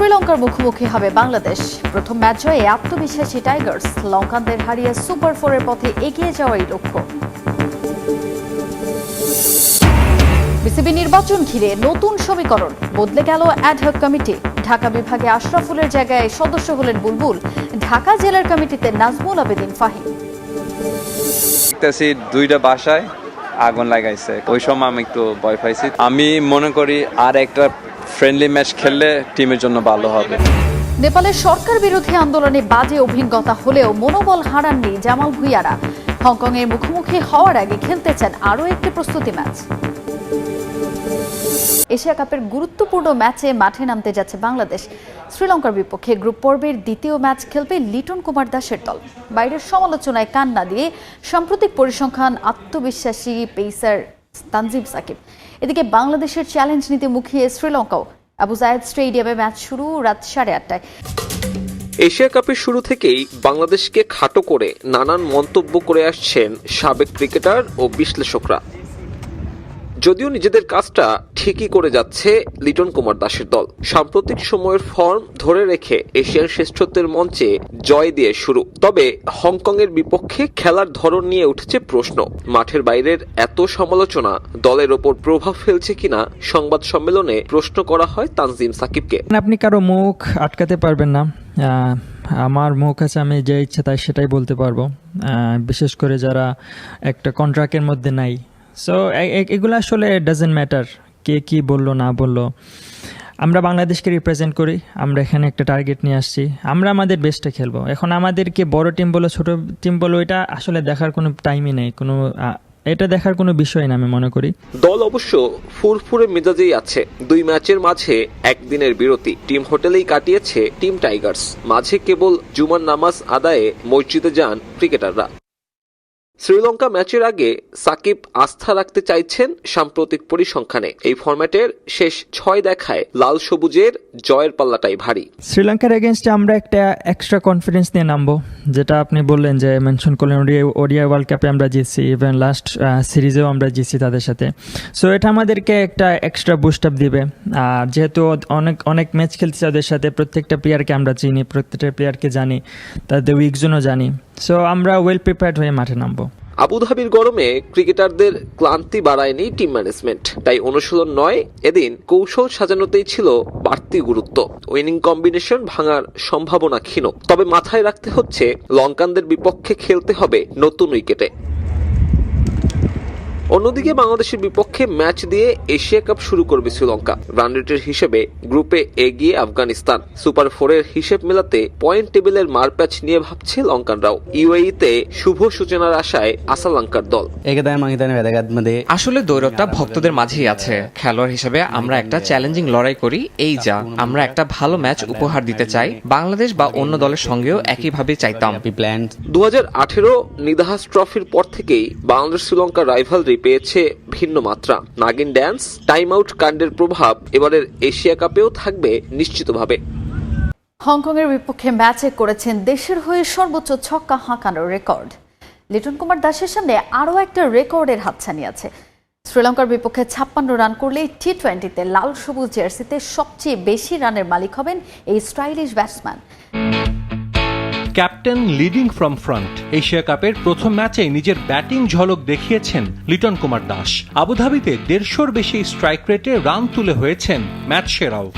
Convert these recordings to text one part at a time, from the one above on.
শ্রীলঙ্কার মুখোমুখি হবে বাংলাদেশ। প্রথম ম্যাচ জয়ে আত্মবিশ্বাসী টাইগার্স লঙ্কানদের হারিয়ে সুপার ফোরের পথে এগিয়ে যাওয়াই লক্ষ্য। বিসিবি নির্বাচন ঘিরে নতুন সমীকরণ, বদলে গেল অ্যাডহক কমিটি ঢাকা বিভাগে আশরাফুলের জায়গায় সদস্য হলেন বুলবুল, ঢাকা জেলার কমিটিতে নাজমুল আবেদিন ফাহিম। দুইটা বাসায় আগুন লাগাইছে। ওই সময় আমি একটু ভয় পাইছি। আমি মনে করি আর একটা ফ্রেন্ডলি ম্যাচ খেললে টিমের জন্য ভালো হবে। নেপালের সরকার বিরোধী আন্দোলনে বাজে অভিজ্ঞতা হলেও মনোবল হারাননি জামাল ভুইয়ারা। হংকংয়ের মুখোমুখি হওয়ার আগে খেলতে চান আরও একটি প্রস্তুতি ম্যাচ। এশিয়া কাপের গুরুত্বপূর্ণ ম্যাচে মাঠে নামতে যাচ্ছে বাংলাদেশ। শ্রীলঙ্কার বিপক্ষে গ্রুপ পর্বের দ্বিতীয় ম্যাচ খেলবে লিটন কুমার দাসের দল। বাইরের সমালোচনায় কান না দিয়ে সাম্প্রতিক পরিসংখ্যান আত্মবিশ্বাসী পেসার তানজিব সাকিব। এদিকে বাংলাদেশের চ্যালেঞ্জ নিতে মুখিয়ে শ্রীলঙ্কাও। আবু জায়েদ স্টেডিয়ামে ম্যাচ শুরু রাত সাড়ে আটটায়। এশিয়া কাপের শুরু থেকেই বাংলাদেশকে খাটো করে নানান মন্তব্য করে আসছেন সাবেক ক্রিকেটার ও বিশ্লেষকরা। যদিও নিজেদের কাজটা ঠিকই করে যাচ্ছে লিটন কুমার দাসের দল। সাম্প্রতিক সময়ের ফর্ম ধরে রেখে এশিয়ার শ্রেষ্ঠত্বের মঞ্চে জয় দিয়ে শুরু। তবে হংকংয়ের বিপক্ষে খেলার ধরন নিয়ে উঠেছে প্রশ্ন। মাঠের বাইরের এত সমালোচনা দলের ওপর প্রভাব ফেলছে কিনা সংবাদ সম্মেলনে প্রশ্ন করা হয় তানজিম সাকিবকে। আপনি কারও মুখ আটকাতে পারবেন না। আমার মুখ আছে, আমি যে ইচ্ছা তাই সেটাই বলতে পারব। বিশেষ করে যারা একটা কন্ট্রাক্টের মধ্যে নাই সো এগুলো আসলে ডাজেন্ট ম্যাটার কে কি বলল, না বলল। আমরা বাংলাদেশকে রিপ্রেজেন্ট করি, আমরা এখানে একটা টার্গেট নিয়ে আসছি। আমরা আমাদের বেস্টে খেলব। এখন আমাদেরকে বড় টিম বলো, ছোট টিম বলো, এটা আসলে দেখার কোনো টাইমই নেই। কোনো এটা দেখার কোনো বিষয় না, আমি মনে করি। দল অবশ্য ফুরফুরে মেজাজেই আছে। দুই ম্যাচের মাঝে একদিনের বিরতি। টিম হোটেলেই কাটিয়েছে টিম টাইগার্স। মাঝে কেবল জুমার নামাজ আদায়ে মসজিদে যান ক্রিকেটাররা। শ্রীলঙ্কা ম্যাচের আগে সাকিব আস্থা রাখতে চাইছেন সাম্প্রতিক পরিসংখ্যানে। এই ফরম্যাটের শেষ ছয় দেখায় লাল সবুজের জয়ের পাল্লাটাই ভারী। শ্রীলঙ্কার এগেনস্টে আমরা একটা এক্সট্রা কনফিডেন্স নিয়ে নামবো, যেটা আপনি বললেন যে মেনশন করলেন ওডিআই ওয়ার্ল্ড কাপে আমরা জিতছি ইভেন লাস্ট সিরিজেও আমরা জিতছি তাদের সাথে। সো এটা আমাদেরকে একটা এক্সট্রা বুস্ট আপ দিবে। আর যেহেতু অনেক অনেক ম্যাচ খেলছি তাদের সাথে, প্রত্যেকটা প্লেয়ারকে আমরা চিনি, প্রত্যেকটা প্লেয়ারকে জানি, তাদের উইকজনও জানি। সো আমরা ওয়েল প্রিপেয়ার্ড হয়ে মাঠে নামবো। আবুধাবির গরমে ক্রিকেটারদের ক্লান্তি বাড়ায়নি টিম ম্যানেজমেন্ট তাই অনুশীলন নয়, এদিন কৌশল সাজানোতেই ছিল বাড়তি গুরুত্ব। উইনিং কম্বিনেশন ভাঙার সম্ভাবনা ক্ষীণ। তবে মাথায় রাখতে হচ্ছে, লঙ্কানদের বিপক্ষে খেলতে হবে নতুন উইকেটে। অন্যদিকে বাংলাদেশের বিপক্ষে ম্যাচ দিয়ে এশিয়া কাপ শুরু করবে শ্রীলঙ্কা। রান রেটের হিসেবে গ্রুপে এগিয়ে আফগানিস্তান। সুপার ফোরের হিসেব মেলাতে পয়েন্ট টেবিলের মারপ্যাচ নিয়ে ভাবছে লঙ্কানরাও। ইউএইতে শুভ সূচনার আশায় আসা লঙ্কার দল। আসলে দৈরতা ভক্তদের মাঝেই আছে। খেলোয়াড় হিসেবে আমরা একটা চ্যালেঞ্জিং লড়াই করি। এই যা আমরা একটা ভালো ম্যাচ উপহার দিতে চাই। বাংলাদেশ বা অন্য দলের সঙ্গেও একইভাবে চাইতাম। দু হাজার আঠেরো নিদাহাস ট্রফির পর থেকেই বাংলাদেশ শ্রীলঙ্কা রাইভালরি পেয়েছে ভিন্ন মাত্রা। নাগিন ড্যান্স, টাইম আউট কাণ্ডের প্রভাব এবারের এশিয়া কাপেও থাকবে নিশ্চিতভাবে। হংকংয়ের বিপক্ষে ম্যাচে করেছেন দেশের হয়ে সর্বোচ্চ ছক্কা হাঁকানোর রেকর্ড। লিটন কুমার দাসের সামনে আরও একটা রেকর্ডের হাতছানি আছে। শ্রীলঙ্কার বিপক্ষে ছাপ্পান্ন রান করলেই টি টোয়েন্টিতে লাল সবুজ জার্সিতে সবচেয়ে বেশি রানের মালিক হবেন এই stylish batsman. Captain leading from front. Asia কাপের প্রথম ম্যাচে নিজের ব্যাটিং ঝলক দেখিয়েছেন লিটন কুমার দাস। আবুধাবিতে দেড়শোর বেশি স্ট্রাইক রেটে রান তুলে হয়েছেন ম্যাচ সেরাও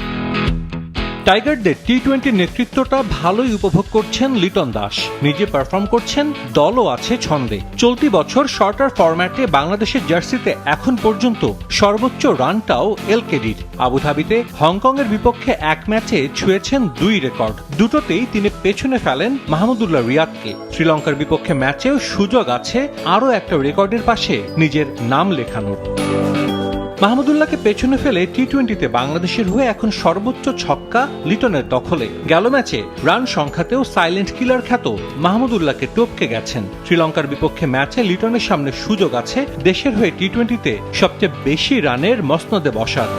টাইগারদের টি টোয়েন্টি নেতৃত্বটা ভালোই উপভোগ করছেন লিটন দাস। নিজে পারফর্ম করছেন, দলও আছে ছন্দে। চলতি বছর শর্টার ফরম্যাটে বাংলাদেশের জার্সিতে এখন পর্যন্ত সর্বোচ্চ রানটাও এলকেডির আবুধাবিতে হংকংয়ের বিপক্ষে এক ম্যাচে ছুঁয়েছেন দুই রেকর্ড। দুটোতেই তিনি পেছনে ফেলেন মাহমুদুল্লাহ রিয়াদকে। শ্রীলঙ্কার বিপক্ষে ম্যাচেও সুযোগ আছে আরও একটা রেকর্ডের পাশে নিজের নাম লেখানোর। মাহমুদুল্লাহকে পেছনে ফেলে টি টোয়েন্টিতে বাংলাদেশের হয়ে এখন সর্বোচ্চ ছক্কা লিটনের দখলে। গেল ম্যাচে রান সংখ্যাতেও সাইলেন্ট কিলার খ্যাত মাহমুদুল্লাহকে টপকে গেছেন। শ্রীলঙ্কার বিপক্ষে ম্যাচে লিটনের সামনে সুযোগ আছে দেশের হয়ে টি টোয়েন্টিতে সবচেয়ে বেশি রানের মসনদে বসার।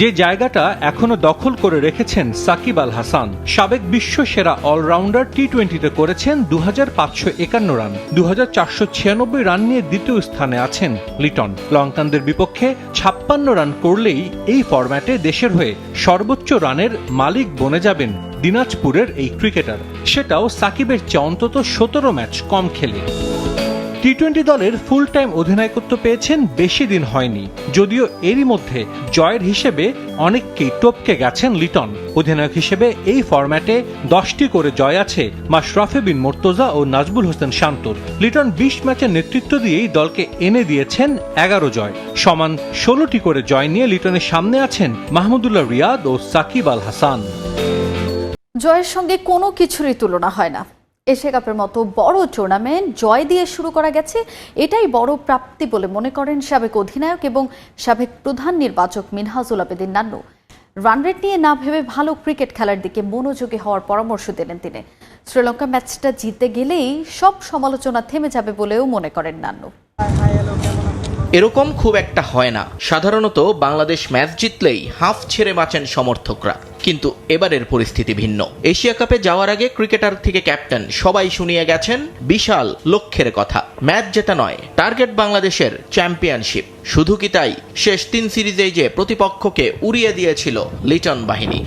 যে জায়গাটা এখনও দখল করে রেখেছেন সাকিব আল হাসান, সাবেক বিশ্ব সেরা অলরাউন্ডার টি টোয়েন্টিতে করেছেন দু একান্ন রান দু ছিয়ানব্বই রান নিয়ে দ্বিতীয় স্থানে আছেন লিটন। লঙ্কানদের বিপক্ষে ছাপ্পান্ন রান করলেই এই ফরম্যাটে দেশের হয়ে সর্বোচ্চ রানের মালিক বনে যাবেন দিনাজপুরের এই ক্রিকেটার। সেটাও সাকিবের চেয়ে অন্তত সতেরো ম্যাচ কম খেলে। টি টোয়েন্টি দলের ফুল টাইম অধিনায়কত্ব পেয়েছেন বেশি দিন হয়নি। যদিও এরই মধ্যে জয়ের হিসেবে অনেককেই টপকে গেছেন লিটন। অধিনায়ক হিসেবে এই ফরম্যাটে দশটি করে জয় আছে মাশরাফে বিন মোর্তজা ও নাজবুল হোসেন শান্তর। লিটন বিশ ম্যাচের নেতৃত্ব দিয়েই দলকে এনে দিয়েছেন এগারো জয়। সমান ষোলোটি করে জয় নিয়ে লিটনের সামনে আছেন মাহমুদুল্লাহ রিয়াদ ও সাকিব আল হাসান। জয়ের সঙ্গে কোনো কিছুরই তুলনা হয় না। এশিয়া কাপের মতো বড় টুর্নামেন্ট জয় দিয়ে শুরু করা গেছে, এটাই বড় প্রাপ্তি বলে মনে করেন সাবেক অধিনায়ক এবং সাবেক প্রধান নির্বাচক মিনহাজুল আবেদিন নান্নু। রানরেট নিয়ে না ভেবে ভালো ক্রিকেট খেলার দিকে মনোযোগী হওয়ার পরামর্শ দিলেন তিনি। শ্রীলঙ্কা ম্যাচটা জিতে গেলেই সব সমালোচনা থেমে যাবে বলেও মনে করেন নান্নু। এরকম খুব একটা হয় না। সাধারণত বাংলাদেশ ম্যাচ জিতলেই হাফ ছেড়ে বাঁচেন সমর্থকরা। কিন্তু এবারের পরিস্থিতি ভিন্ন। এশিয়া কাপে যাওয়ার আগে ক্রিকেটার থেকে ক্যাপ্টেন সবাই শুনিয়ে গেছেন বিশাল লক্ষ্যের কথা। ম্যাচ জেতা নয়, টার্গেট বাংলাদেশের চ্যাম্পিয়নশিপ। শুধু কি তাই? শেষ তিন সিরিজেই যে প্রতিপক্ষকে উড়িয়ে দিয়েছিল লিটন বাহিনী।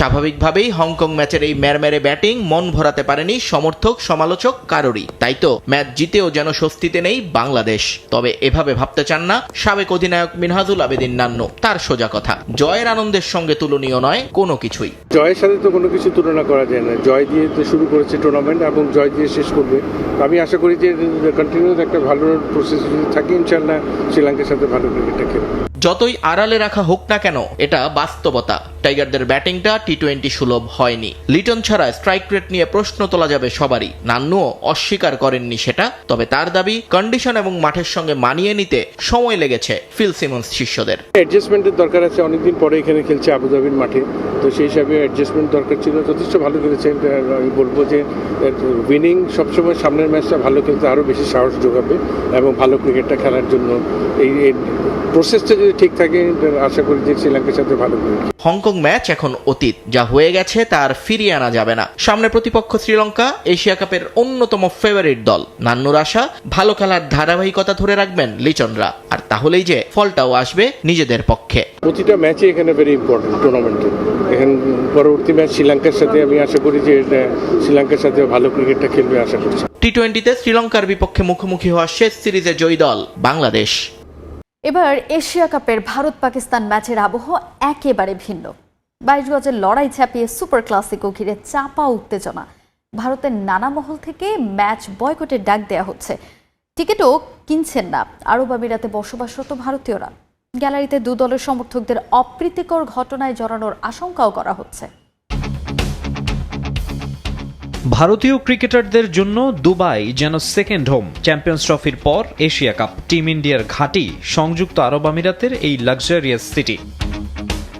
স্বাভাবিকভাবেই হংকং ম্যাচের এই ম্যারম্যারে ব্যাটিং মন ভরাতে পারেনি সমর্থক, সমালোচক কারোরই। তাই তো, ম্যাচ জিতেও যেন স্বস্তিতে নেই বাংলাদেশ। তবে এভাবে ভাবতে চান না সাবেক অধিনায়ক মিনহাজুল আবেদিন নান্নু। তার সোজা কথা, জয়ের আনন্দের সঙ্গে তুলনীয় নয় কোনো কিছুই। জয়ের সাথে তো কোনো কিছু তুলনা করা যায় না। জয় দিয়ে তো শুরু করেছে টুর্নামেন্ট এবং জয় দিয়ে শেষ করবে। আমি আশা করি যে কন্টিনিউ একটা ভালো প্রসেস থাকে ইনশাল্লাহ শ্রীলঙ্কার সাথে ভালো ক্রিকেটটা খেলবে। যতই আড়ালে রাখা হোক না কেন, এটা বাস্তবতা। টাইগারদের ব্যাটিংটা টি টোয়েন্টি সুলভ হয়নি। লিটন ছাড়া স্ট্রাইক রেট নিয়ে প্রশ্ন তোলা যাবে সবারই। নান্নুও অস্বীকার করেননি সেটা, তবে তার দাবি কন্ডিশন এবং মাঠের সঙ্গে মানিয়ে নিতে সময় লেগেছে ফিল সিমন্স শিষ্যদের। অ্যাডজাস্টমেন্টের দরকার আছে, অনেকদিন পরে এখানে খেলছে আবুধাবির মাঠে। তো সেই হিসাবে অ্যাডজাস্টমেন্ট দরকার ছিল, যথেষ্ট ভালো খেলেছে। আমি বলব যে উইনিং সবসময় সামনের ম্যাচটা ভালো খেলতে আরও বেশি সাহস যোগাবে এবং ভালো ক্রিকেটটা খেলার জন্য এই প্রসেসটা যদি ঠিক থাকে আশা করি যে শ্রীলঙ্কার সাথে ভালো হংকং ম্যাচ এখন অতীত। যা হয়ে গেছে তার ফিরিয়ে আনা যাবে না। সামনে প্রতিপক্ষ শ্রীলঙ্কা এশিয়া কাপের অন্যতম ফেভারিট দল। নান্নুর আশা ভালো খেলার ধারাবাহিকতা ধরে রাখবেন লিচনরা। আর তাহলেই যে ফলটাও আসবে নিজেদের পক্ষে। প্রতিটা ম্যাচই এখানে ভেরি ইম্পর্টেন্ট টুর্নামেন্টে এখন পরবর্তী ম্যাচ শ্রীলঙ্কার সাথে আমি আশা করি যে শ্রীলঙ্কার সাথে ভালো ক্রিকেটটা খেলবে আশা করছি। টি টোয়েন্টিতে শ্রীলঙ্কার বিপক্ষে মুখোমুখি হওয়া শেষ সিরিজে জয়ী দল বাংলাদেশ। এবার এশিয়া কাপের ভারত পাকিস্তান ম্যাচের আবহ একেবারে ভিন্ন। বাইশ গজের লড়াই ছাপিয়ে সুপার ক্লাসিকো ঘিরে চাপা উত্তেজনা। ভারতের নানা মহল থেকে ম্যাচ বয়কটের ডাক দেয়া হচ্ছে। টিকিটও কিনছেন না। আরব আমিরাতে বসবাসরত ভারতীয়রা। গ্যালারিতে দু দলের সমর্থকদের অপ্রীতিকর ঘটনায় জড়ানোর আশঙ্কাও করা হচ্ছে। ভারতীয় ক্রিকেটারদের জন্য দুবাই যেন সেকেন্ড হোম চ্যাম্পিয়ন্স ট্রফির পর এশিয়া কাপ টিম ইন্ডিয়ার ঘাঁটি সংযুক্ত আরব আমিরাতের এই লাক্সারিয়াস সিটি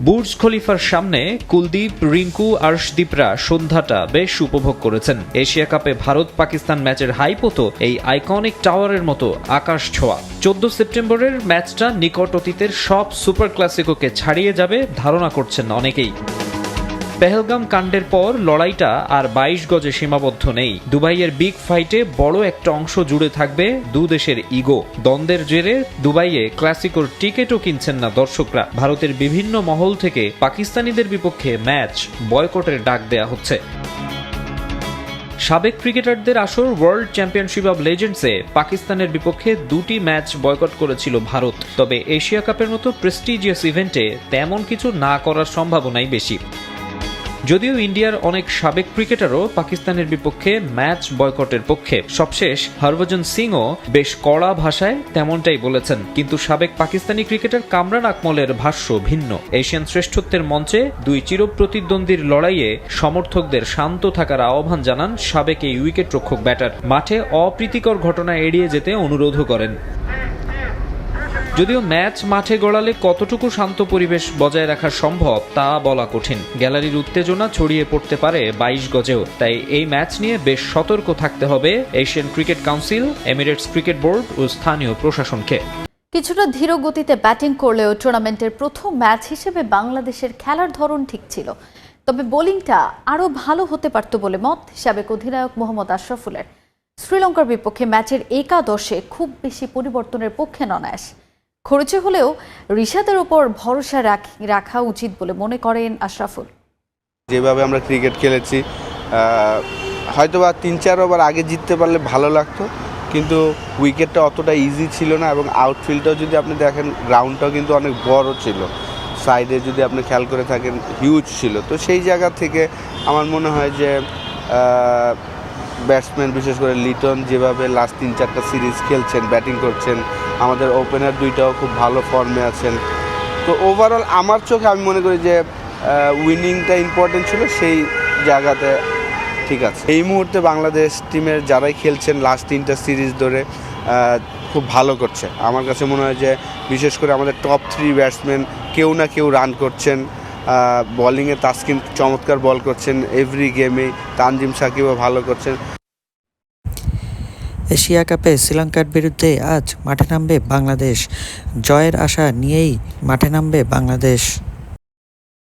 বুর্জ খলিফার সামনে কুলদীপ, রিঙ্কু, আর্শদীপরা সন্ধ্যাটা বেশ উপভোগ করেছেন। এশিয়া কাপে ভারত পাকিস্তান ম্যাচের হাইপো তো এই আইকনিক টাওয়ারের মতো আকাশ ছোঁয়া। চোদ্দ সেপ্টেম্বরের ম্যাচটা নিকট অতীতের সব সুপার ক্লাসিকোকে ছাড়িয়ে যাবে ধারণা করছেন অনেকেই। পেহেলগাম কাণ্ডের পর লড়াইটা আর বাইশ গজে সীমাবদ্ধ নেই। দুবাইয়ের বিগ ফাইটে বড় একটা অংশ জুড়ে থাকবে দু দেশের ইগো। দ্বন্দ্বের জেরে দুবাইয়ে ক্লাসিকোর টিকিটও কিনছেন না দর্শকরা। ভারতের বিভিন্ন মহল থেকে পাকিস্তানিদের বিপক্ষে ম্যাচ বয়কটের ডাক দেয়া হচ্ছে। সাবেক ক্রিকেটারদের আসর ওয়ার্ল্ড চ্যাম্পিয়নশিপ অব লেজেন্ডসে পাকিস্তানের বিপক্ষে দুটি ম্যাচ বয়কট করেছিল ভারত। তবে এশিয়া কাপের মতো প্রেস্টিজিয়াস ইভেন্টে তেমন কিছু না করার সম্ভাবনাই বেশি। যদিও ইন্ডিয়ার অনেক সাবেক ক্রিকেটারও পাকিস্তানের বিপক্ষে ম্যাচ বয়কটের পক্ষে। সবশেষ হরভজন সিংও বেশ কড়া ভাষায় তেমনটাই বলেছেন। কিন্তু সাবেক পাকিস্তানি ক্রিকেটার কামরান আকমলের ভাষ্য ভিন্ন। এশিয়ান শ্রেষ্ঠত্বের মঞ্চে দুই চিরপ্রতিদ্বন্দ্বীর লড়াইয়ে সমর্থকদের শান্ত থাকার আহ্বান জানান সাবেক এই উইকেটরক্ষক ব্যাটার। মাঠে অপ্রীতিকর ঘটনা এড়িয়ে যেতে অনুরোধও করেন। যদিও ম্যাচ মাঠে গড়ালে কতটুকু শান্ত পরিবেশ বজায় রাখা সম্ভব তা বলা কঠিন। গ্যালারির উত্তেজনা ছড়িয়ে পড়তে পারে বাইশ গজেও, তাই এই ম্যাচ নিয়ে বেশ সতর্ক থাকতে হবে Asian cricket council, Emirates cricket board ও স্থানীয় প্রশাসনকে। কিছুটা ধীর গতিতে ব্যাটিং করলেও টুর্নামেন্টের প্রথম ম্যাচ হিসেবে বাংলাদেশের খেলার ধরন ঠিক ছিল। তবে বোলিংটা আরও ভালো হতে পারত বলে মত সাবেক অধিনায়ক মোহাম্মদ আশরাফুলের। শ্রীলঙ্কার বিপক্ষে ম্যাচের একাদশে খুব বেশি পরিবর্তনের পক্ষে ননায়াস খরচে হলেও রিশাদের ওপর ভরসা রাখ- উচিত বলে মনে করেন আশরাফুল। যেভাবে আমরা ক্রিকেট খেলেছি আহ, হয়তোবা তিন চার ওভার আগে জিততে পারলে ভালো লাগতো কিন্তু উইকেটটা অতটা ইজি ছিল না এবং আউটফিল্ডটাও যদি আপনি দেখেন গ্রাউন্ডটাও কিন্তু অনেক বড় ছিল। সাইডে যদি আপনি খেয়াল করে থাকেন হিউজ ছিল। তো সেই জায়গা থেকে আমার মনে হয় যে ব্যাটসম্যান বিশেষ করে লিটন যেভাবে লাস্ট তিন চারটা সিরিজ খেলছেন ব্যাটিং করছেন আমাদের ওপেনার দুইটাও খুব ভালো ফর্মে আছেন। তো ওভারঅল আমার চোখে আমি মনে করি যে উইনিংটা ইম্পর্টেন্ট ছিল, সেই জায়গাতে ঠিক আছে। এই মুহূর্তে বাংলাদেশ টিমের যারাই খেলছেন লাস্ট তিনটা সিরিজ ধরে খুব ভালো করছে। আমার কাছে মনে হয় যে, বিশেষ করে আমাদের টপ থ্রি ব্যাটসম্যান কেউ না কেউ রান করছেন। বলিংয়ে তাসকিন চমৎকার বল করছেন। এভরি গেমে তানজিম সাকিবও ভালো করছেন। এশিয়া কাপে শ্রীলঙ্কার বিরুদ্ধে আজ মাঠে নামবে বাংলাদেশ। জয়ের আশা নিয়েই মাঠে নামবে বাংলাদেশ।